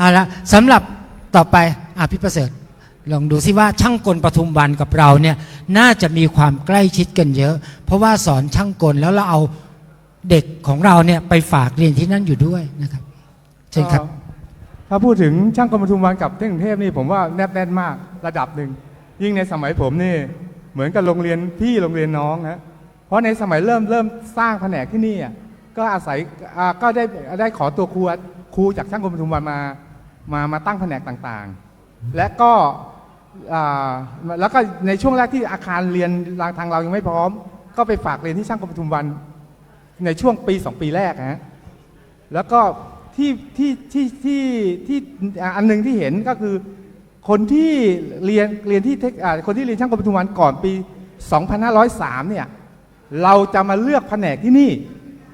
เอาละสำหรับต่อไปอะพี่ประเสริฐลองดูซิว่าช่างกลปทุมวันกับเราเนี่ยน่าจะมีความใกล้ชิดกันเยอะ เพราะว่าสอนช่างกลแล้วเราเอาเด็กของเราเนี่ยไปฝากเรียนที่นั่นอยู่ด้วยนะครับเชิญครับ ถ้าพูดถึงช่างกลปทุมวันกับเทคนิคกรุงเทพนี่ผมว่าแนบแน่นมากระดับหนึ่งยิ่งในสมัยผมนี่เหมือนกับโรงเรียนพี่โรงเรียนน้องนะเพราะในสมัยเริ่มเริ่มสร้างแผนกที่นี่ก็อาศัยก็ได้ได้ขอตัวครูครูจากช่างกลปทุมวันมา มามาตั้งแผนกต่างๆ และก็แล้วก็ในช่วงแรกที่อาคารเรียนทางเรายังไม่พร้อม ก็ไปฝากเรียนที่ช่างกลปทุมวันในช่วงปีสองปีแรกนะฮะแล้วก็ที่ที่ที่ที่ที่อันหนึงที่เห็นก็คือคนที่เรียนเรียนที่คนที่เรียนช่างกลปทุมวันก่อนปี 2503 เนี่ยเราจะมาเลือกแผนกที่นี่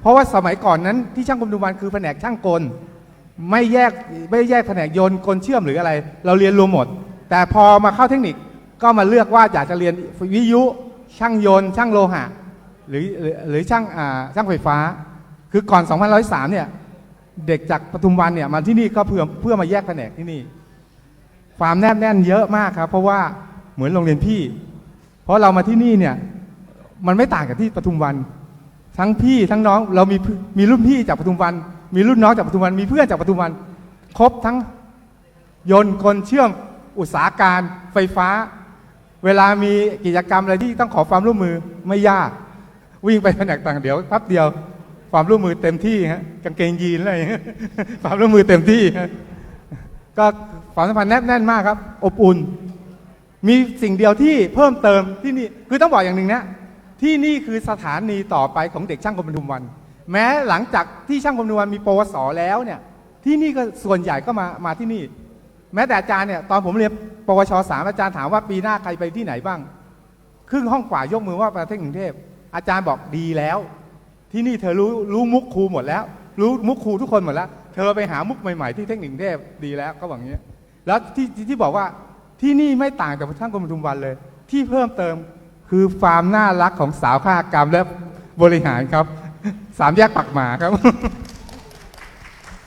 เพราะว่าสมัยก่อนนั้นที่ช่างกลปทุมวันคือแผนกช่างกล ไม่แยกไม่แยกแผนกโยนกลเชื่อมหรืออะไร เราเรียนรวมหมด แต่พอมาเข้าเทคนิคก็มาเลือกว่าอยากจะเรียนวิทยุช่างยนต์ช่างโลหะ หรือหรือช่างช่างไฟฟ้า คือก่อน2503เนี่ยเด็กจากปทุมวันเนี่ยมาที่นี่ก็เพื่อเพื่อมาแยกแผนกที่นี่ ความแนบแน่นเยอะมากครับ เพราะว่าเหมือนโรงเรียนพี่ เพราะเรามาที่นี่เนี่ยมันไม่ต่างกับที่ปทุมวัน ทั้งพี่ทั้งน้องเรามีมีรุ่นพี่จากปทุมวัน มีรุ่นน้องจากปทุมวันมีเพื่อนจากปทุมวันครบทั้งยนต์กลเชื่อมอุตสาหการไฟฟ้า เวลามีกิจกรรมอะไรที่ต้องขอความร่วมมือไม่ยาก วิ่งไปแผนกต่างเดี๋ยวแป๊บเดียวความร่วมมือเต็มที่ฮะกางเกงยีนอะไรความร่วมมือเต็มที่ฮะก็ความสัมพันธ์แนบแน่นมากครับ อบอุ่น มีสิ่งเดียวที่เพิ่มเติมที่นี่คือต้องบอกอย่างหนึ่งนะที่นี่คือสถานีต่อไปของเด็กช่างกลปทุมวัน แม้หลังจากที่ช่างกลปทุมวันมีปวสแล้วเนี่ยที่นี่ก็ส่วนใหญ่ก็มามาที่นี่ แม้แต่อาจารย์เนี่ยตอนผมเรียนปวชสามอาจารย์ถามว่าปีหน้าใครไปที่ไหนบ้าง ครึ่งห้องกว่ายกมือว่าประเทศกรุงเทพอาจารย์บอกดีแล้ว ที่นี่เธอรู้รู้มุกครูหมดแล้ว รู้มุกครูทุกคนหมดแล้ว เธอไปหามุกใหม่ๆที่เทคนิคกรุงเทพดีแล้วก็บอกอย่างนี้ยแล้วที่ที่ที่บอกว่าที่นี่ไม่ต่างจากช่างกรมทุมวันเลย ที่เพิ่มเติมคือความน่ารักของสาวข้ากรรมและบริหารครับ สามแยกปักหมาครับ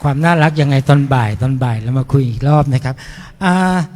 ความน่ารักยังไงตอนบ่ายตอนบ่ายเรามาคุยอีกรอบนะครับอ่า